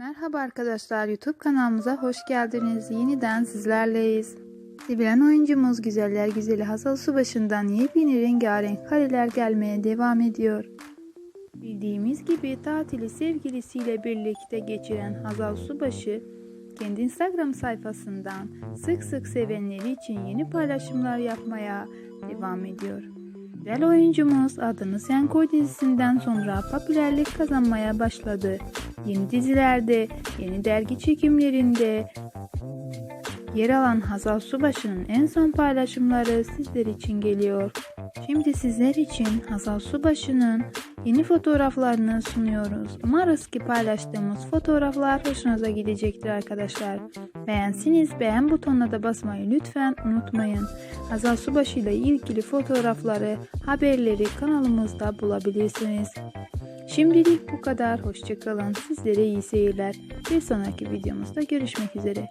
Merhaba arkadaşlar YouTube kanalımıza hoş geldiniz. Yeniden sizlerleyiz. Sevilen oyuncumuz Güzeller Güzeli Hazal Subaşı'ndan yepyeni rengarenk kareler gelmeye devam ediyor. Bildiğimiz gibi tatili sevgilisiyle birlikte geçiren Hazal Subaşı kendi Instagram sayfasından sık sık sevenleri için yeni paylaşımlar yapmaya devam ediyor. Güzel oyuncumuz adını Sen Koy dizisinden sonra popülerlik kazanmaya başladı. Yeni dizilerde, yeni dergi çekimlerinde yer alan Hazal Subaşı'nın en son paylaşımları sizler için geliyor. Şimdi sizler için Hazal Subaşı'nın yeni fotoğraflarını sunuyoruz. Umarız ki paylaştığımız fotoğraflar hoşunuza gidecektir arkadaşlar. Beğensiniz beğen butonuna da basmayı lütfen unutmayın. Hazal Subaşı ile ilgili fotoğrafları, haberleri kanalımızda bulabilirsiniz. Şimdilik bu kadar. Hoşçakalın. Sizlere iyi seyirler. Bir sonraki videomuzda görüşmek üzere.